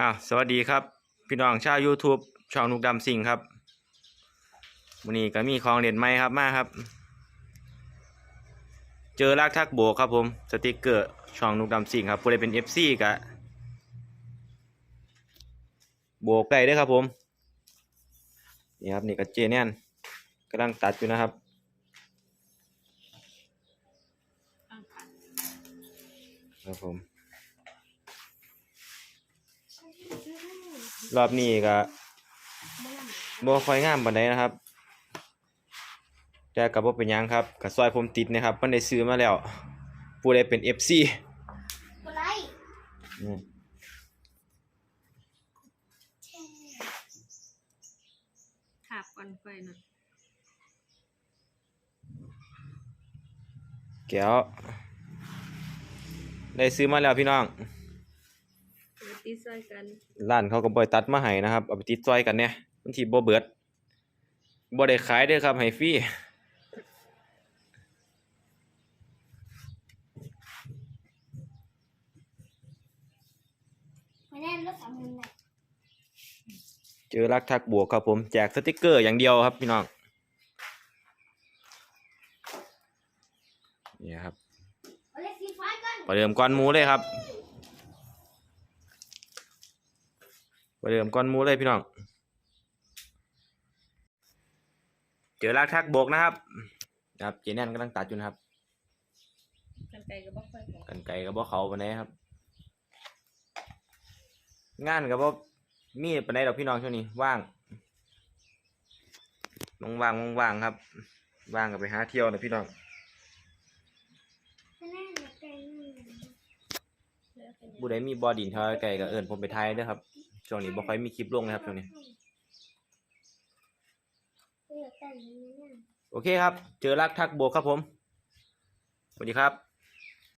อ้าวสวัสดีครับ พี่น้องชาว YouTube ช่องนุกดำสิงครับวันนี้ก็มีของเด่นใหมครับมาครับ เจอลากทักโบกครับผมสติกเกอร์ช่องนุกดำสิงครับผู้ใดเป็น FC กะโบกได้ด้วยครับผมนี่ครับนี่ก็เจแน่นกำลังตัดอยู่นะครับครับผม รอบนี้ก็บ่ค่อยงามปานใดนะครับ แต่ก็บ่เป็นหยังครับก็ซอยผมติดนะครับเพิ่นได้ซื้อมาแล้ว ผู้ใดเป็น FC กดไลค์อืมแชร์ขาบก่อนไฟหน่อยแก้วได้ซื้อมาแล้วพี่น้อง เดี๋ยวตีซอยกันร้านเขาก็บ่ได้ตัดมาให้นะครับเอาไปติดซอยกันเนี่ยมันสิบ่เบิดบ่ได้ขายเด้อครับให้ฟรีไม่แน่นรถสามหมื่นเลยเจอรักทักบวกครับผมแจกสติกเกอร์อย่างเดียวครับพี่น้องนี่ครับ เอาเลขสีฟ้าก่อนประเดิมก้อนหมูเลยครับ ประเดิมก้อนหมูเลยพี่น้อง เจอรักทักบวกนะครับ ครับเจแนนกำลังตัดอยู่นะครับ กันไกลกับบอกไฟของกันไก่กับบ่เขาปานใดครับ งานกับบ่มีปานใดดอกพี่น้องช่วงนี้ว่างว่างๆว่างๆครับ ว่างก็ไปหาเที่ยวนะพี่น้องไม่แน่นเก่งผู้ใดมีบ่อดินเท่าไก่ก็เอิ้นผมไปทายเด้อครับ ช่วงนี้บ่ค่อยมีคลิปลงเลยครับช่วงนี้เลือกแต่งนี้เนี่ยโอเคครับ เจอรักทักโบกครับผม สวัสดีครับ